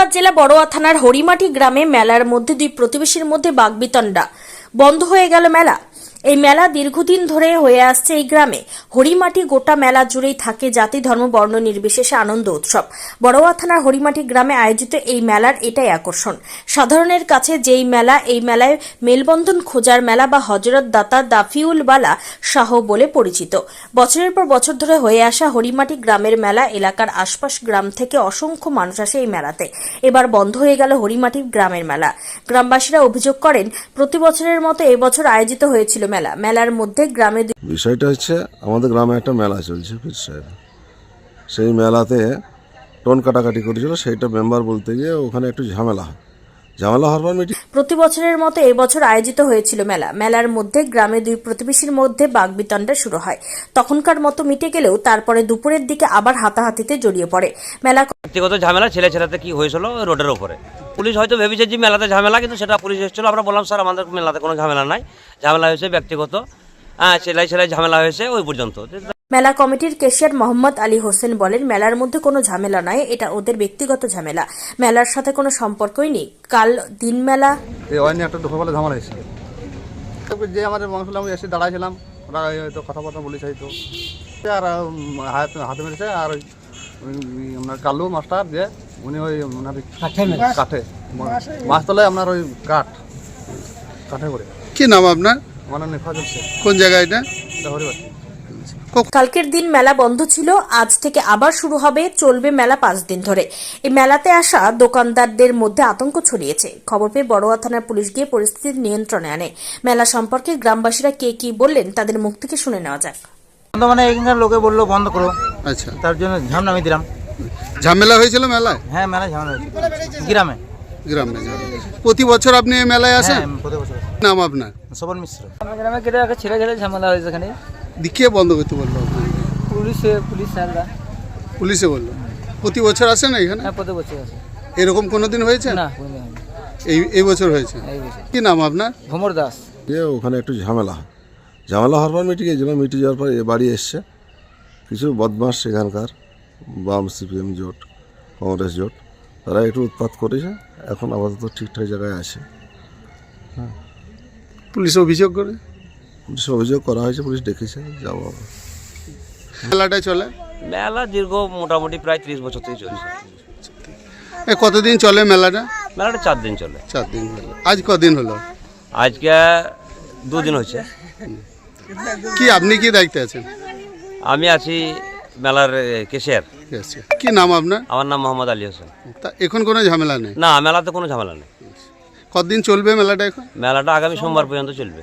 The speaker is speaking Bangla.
মুর্শিদাবাদ জেলা বড়োয়া থানার হরিমাটি গ্রামে মেলার মধ্যে দুই প্রতিবেশীর মধ্যে বাগবিতণ্ডা। বন্ধ হয়ে গেল মেলা। এই মেলা দীর্ঘদিন ধরে হয়ে আসছে এই গ্রামে। হরিমাটি গোটা মেলা জুড়েই থাকে জাতি, ধর্ম, বর্ণ নির্বিশেষে আনন্দ উৎসব। বড়োয়া থানার হরিমাটি গ্রামে আয়োজিত এই মেলার এটাই আকর্ষণ। সাধারণের কাছে যেই মেলা, এই মেলায় মেলবন্ধন খোঁজার মেলা বা হজরত দাতা দাফিউল বালা শাহ বলে পরিচিত। বছরের পর বছর ধরে হয়ে আসা হরিমাটি গ্রামের মেলা এলাকার আশপাশ গ্রাম থেকে অসংখ্য মানুষ আসে এই মেলাতে। এবার বন্ধ হয়ে গেল হরিমাটি গ্রামের মেলা। গ্রামবাসীরা অভিযোগ করেন, প্রতি বছরের মতো এবছর আয়োজিত হয়েছিল মেলা। মেলার মধ্যে গ্রামে বিষয়টা হচ্ছে আমাদের গ্রামে একটা মেলা চলছে পীর সাহেব। সেই মেলাতে টোন কাটাকাটি করেছিল সেইটা মেম্বার বলতে গিয়ে ওখানে একটু ঝামেলা হয়। ঝামেলা হওয়ার মিটিং প্রতি বছরের মতো এবছর আয়োজিত হয়েছিল মেলা। মেলার মধ্যে গ্রামে দুই প্রতিবেশীর মধ্যে বাগবিতণ্ডা শুরু হয়। তখনকার মতো মিটে গেলেও তারপরে দুপুরের দিকে আবার হাতাহাতিতে জড়িয়ে পড়ে। মেলা ব্যক্তিগত ঝামেলা ছেলে ছেলেতে কি হয়েছিল রোডের ওপরে পুলিশ হয়তো ভেবেছে যে মেলাতে ঝামেলা কিন্তু সেটা পুলিশ এসেছিল। আমরা বললাম স্যার আমাদের মেলাতে কোনো ঝামেলা নাই। ঝামেলা হয়েছে ব্যক্তিগত। হ্যাঁ সেলাই ছেলে ঝামেলা হয়েছে ওই পর্যন্ত। মেলা কমিটির কেশিয়ার মোহাম্মদ আলী হোসেন বলেন মেলার মধ্যে কোনো ঝামেলা নয় এটা ওদের ব্যক্তিগত ঝামেলা। মেলার সাথে কোনো সম্পর্কই নেই। কাল দিন মেলা এই ওই নিয়ে একটা দুপুরবেলা ঝামেলা হয়েছে। তারপর যে আমাদের বংশ আমি এসে দাঁড়াইছিলাম। ওরা হয়তো কথাবার্তা বলেছে হয়তো। আর উম, হাতে হাতে মেরেছে। আর ওই ওই আপনার কালু মাস্টার যে উনি ওই ওনার ওই কাঠে। মাছ তোলায় আপনার ওই কাঠ। কাঠে করে কি নাম আপনার? আমার নাম নেফাজুল শেখ। কোন জায়গায় এটা? এটা হরিবাটি কালকের দিন মেলা বন্ধ ছিল আজ থেকে আবার শুরু হবে চলবে মেলা পাঁচ দিন ধরে। এই মেলাতে আসা দোকানদারদের মধ্যে আতঙ্ক ছড়িয়েছে। খবর পেয়ে বড়োয়া থানার পুলিশ গিয়ে পরিস্থিতি নিয়ন্ত্রণে আনে। মেলা সম্পর্কে গ্রামবাসীরা কে কি বললেন তাদের মুখ থেকে শুনে নেওয়া যাক। বন্ধ মানে এখানকার লোকে বলল বন্ধ করো। আচ্ছা। তার জন্য ঝাম নামিয়ে দিলাম। ঝামেলা হয়েছিল মেলায়? হ্যাঁ মেলা ঝামেলা হয়েছে গ্রামে। গ্রামে। প্রতি বছর আপনি এই মেলায় আসেন? হ্যাঁ প্রতি বছর আসি। নাম আপনার? সবল মিশ্র। আমার গ্রামে কেটে একটা ছেলে ছেলে ঝামেলা হয়েছে এখানে। দেখিয়ে বন্ধ করতে বলল? পুলিশে পুলিশ স্যাররা। পুলিশে বলল? প্রতি বছর আসেন এখানে? হ্যাঁ প্রতি বছর আছে এরকম কোনোদিন হয়েছে? না এই এই বছর হয়েছে? কি নাম আপনার? ভ্রমর দাস। গিয়ে ওখানে একটু ঝামেলা। হয় ঝামেলা হওয়ার পর মিটে গিয়েছিল মিটে যাওয়ার পর এ বাড়ি এসছে। কিছু বদমাস সেখানকার বাম সিপিএম জোট কংগ্রেস জোট। তারা একটু উৎপাত করেছে এখন আপাতত ঠিকঠাক জায়গায় আছে। পুলিশ অভিযোগ করে? পুলিশ অভিযোগ করা হয়েছে পুলিশ ডেকেছে যাব মেলাটাই চলে? মেলা দীর্ঘ মোটামুটি প্রায় ত্রিশ বছর থেকে চলছে। এ কতদিন চলে মেলাটা? মেলাটা চার দিন চলে। চার দিন হলো। আজ কদিন হলো? আজকে দুদিন হয়েছে। কি আপনি কি দায়িত্বে আছেন? আমি আছি মেলার কেশিয়ার কি নাম আপনার? আমার নাম মোহাম্মদ আলী হোসেন। তা এখন কোনো ঝামেলা নেই? না মেলাতে কোনো ঝামেলা নেই। কতদিন চলবে মেলাটা এখন? মেলাটা আগামী সোমবার পর্যন্ত চলবে।